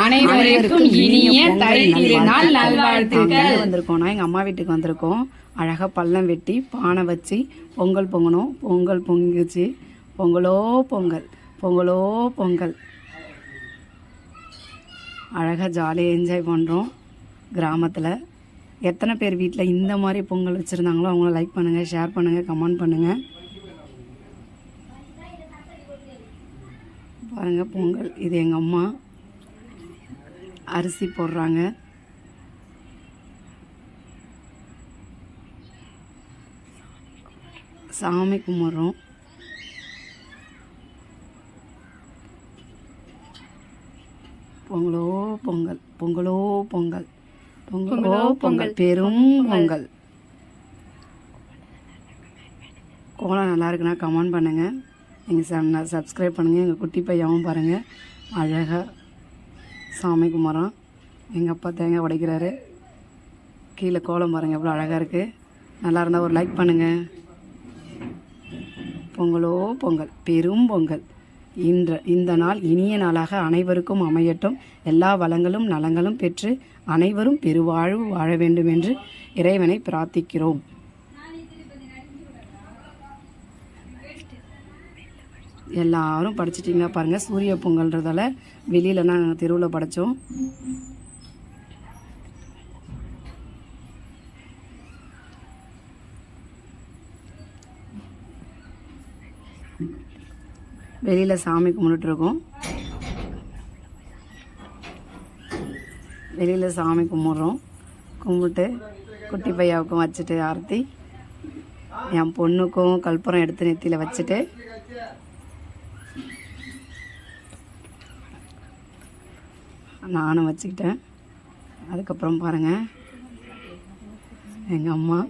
அனைவருக்கும் இனிய தை திருநாள் நல்வாழ்த்துக்கள். எங்க வந்திருக்கோம்னா எங்கள் அம்மா வீட்டுக்கு வந்திருக்கோம். அழகாக பள்ளம் வெட்டி பானை வச்சு பொங்கல் பொங்கணும். பொங்கல் பொங்கிச்சு. பொங்கலோ பொங்கல். பொங்கலோ பொங்கல். அழகாக ஜாலியாக என்ஜாய் பண்ணுறோம் கிராமத்தில். எத்தனை பேர் வீட்டில் இந்த மாதிரி பொங்கல் வச்சுருந்தாங்களோ அவங்கள லைக் பண்ணுங்கள் ஷேர் பண்ணுங்கள் கமெண்ட் பண்ணுங்கள் பாருங்கள் பொங்கல். இது எங்கள் அம்மா. அரிசி போடுறாங்க. சாமி கும்பிட்றோம். பொங்கலோ பொங்கல் பொங்கலோ பொங்கல் பொங்கலோ பொங்கல் பெரும் பொங்கல். கோலம் நல்லா இருக்குன்னா கமெண்ட் பண்ணுங்கள் எங்கள் சப்ஸ்கிரைப் பண்ணுங்கள் எங்கள் குட்டி பையாவும் பாருங்கள் அழகாக சாமி குமரம் எங்கள் அப்பா தேங்காய் உடைக்கிறாரு. கீழே கோலம் பாருங்கள் எவ்வளோ அழகாக இருக்குது நல்லா இருந்தால் ஒரு லைக் பண்ணுங்கள் பொங்கலோ பொங்கல் பெரும் பொங்கல். இன்ற இந்த நாள் இனிய நாளாக அனைவருக்கும் அமையட்டும். எல்லா வளங்களும் நலங்களும் பெற்று அனைவரும் பெருவாழ்வு வாழ வேண்டும் என்று இறைவனை பிரார்த்திக்கிறோம். எல்லாரும் படிச்சிட்டிங்களா பாருங்கள் சூரிய பொங்கல்ன்றதால வெளியில் நாங்கள் தெருவில் படித்தோம் வெளியில் சாமி கும்பிட்டுருக்கோம் வெளியில் சாமி கும்பிட்றோம். கும்பிட்டு குட்டி பையாவுக்கும் வச்சுட்டு ஆரத்தி என் பொண்ணுக்கும் கற்பூரம் எடுத்து நெத்தியில் வச்சுட்டு நானும் வச்சுக்கிட்டேன். அதுக்கப்புறம் பாருங்கள் எங்கள் அம்மா